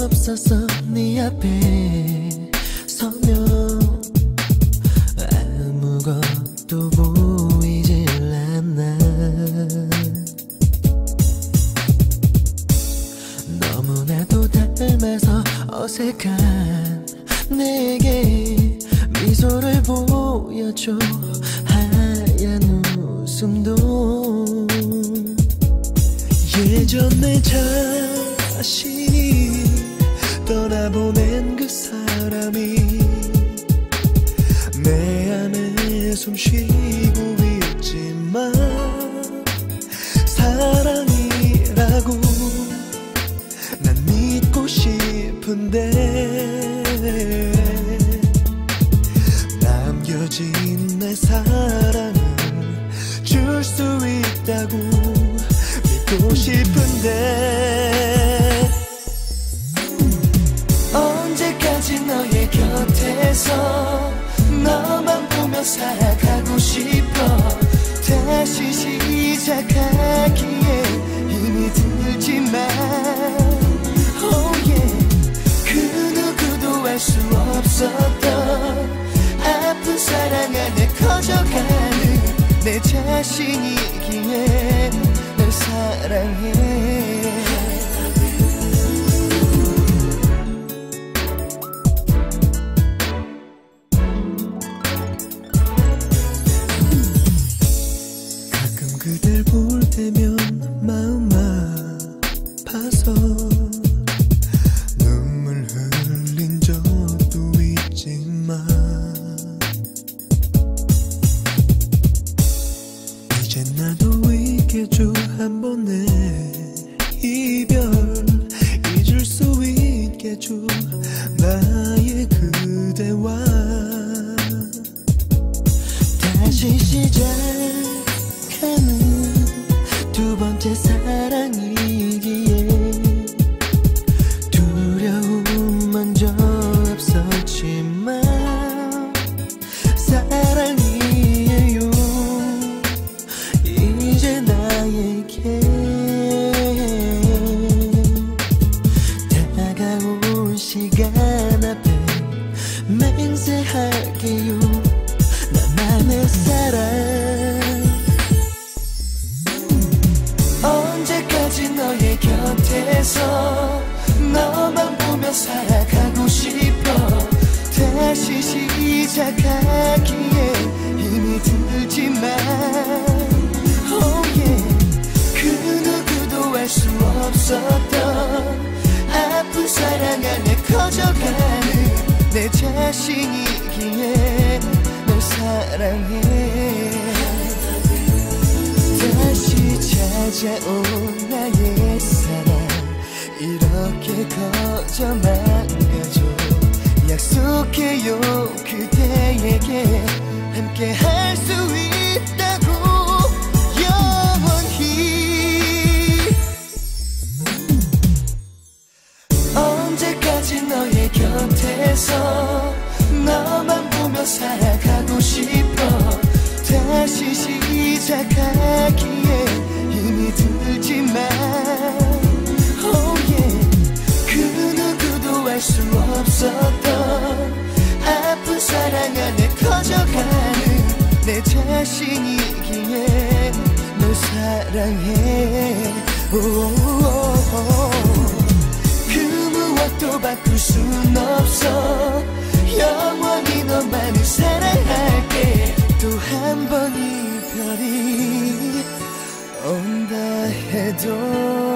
없었어 네 앞에 서면 아무것도 보이질 않아. 너무나도 닮아서 어색한 내게 미소를 보여줘. 하얀 웃음도 예전 내 자신이 떠나보낸 그 사람이 내 안에 숨 쉬고 있지만 사랑이라고 난 믿고 싶은데 남겨진 내 사랑은 줄 수 있다고 믿고 싶은데 곁에서 너만 보며 살아가고 싶어 다시 시작하기에 힘이 들지만 oh yeah. 그 누구도 알 수 없었던 아픈 사랑 안에 커져가는 내 자신이기에 널 사랑해 그댈 볼 때면 마음 아파서 눈물 흘린 적도 있지만 이제 나도 있겠죠 한 번의 이별. 잊을 수 있겠죠 나의 그대와. 다시 시작 시작하기에 힘이 들지만 oh yeah. 그 누구도 알 수 없었던 아픈 사랑 안에 커져가는 내 자신이기에 널 사랑해 다시 찾아온 나의 사랑 이렇게 커져만 그대에게 함께 할 수 있다고 영원히 언제까지 너의 곁에서 너만 보며 살아가고 싶어 다시 시작하기에 힘이 들지만 oh yeah. 그 누구도 알수 내 자신이기에 널 사랑해. 그 무엇도 바꿀 순 없어. 영원히 너만을 사랑할게. 또 한 번 이별이 온다 해도